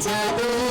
যাবে।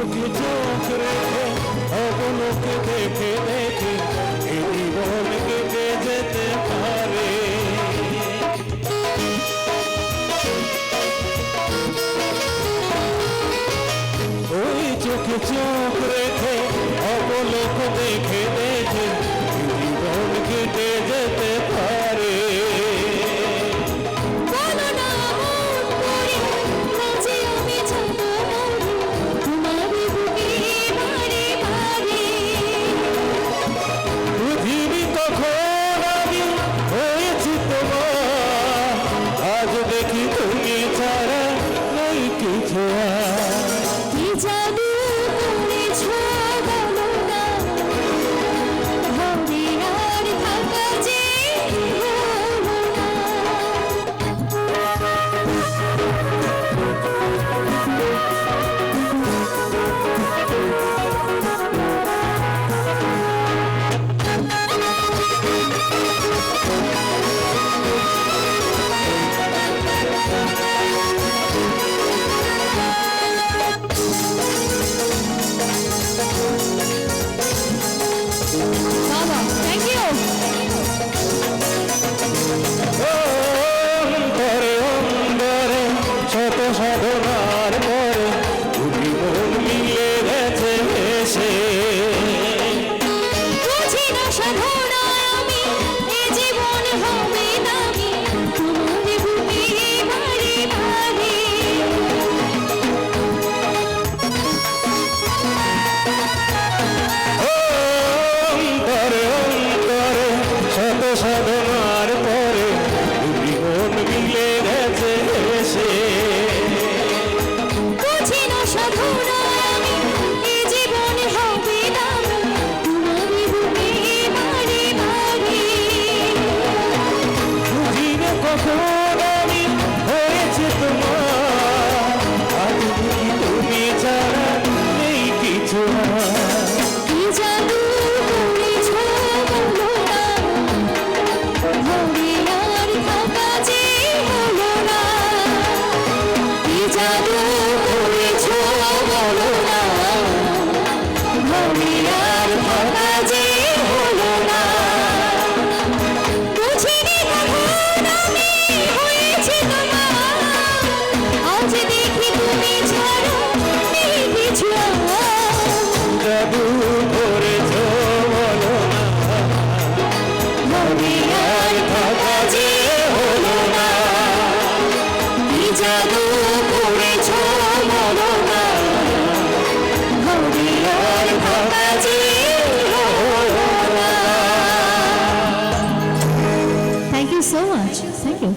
চোখে চোখ রেখে অবলোকে দেখে দেখে এই জীবন কেটে যেতে পারে? ওই চোখে চোখ রেখে অবলোক দেখে Radha so much. Thank you.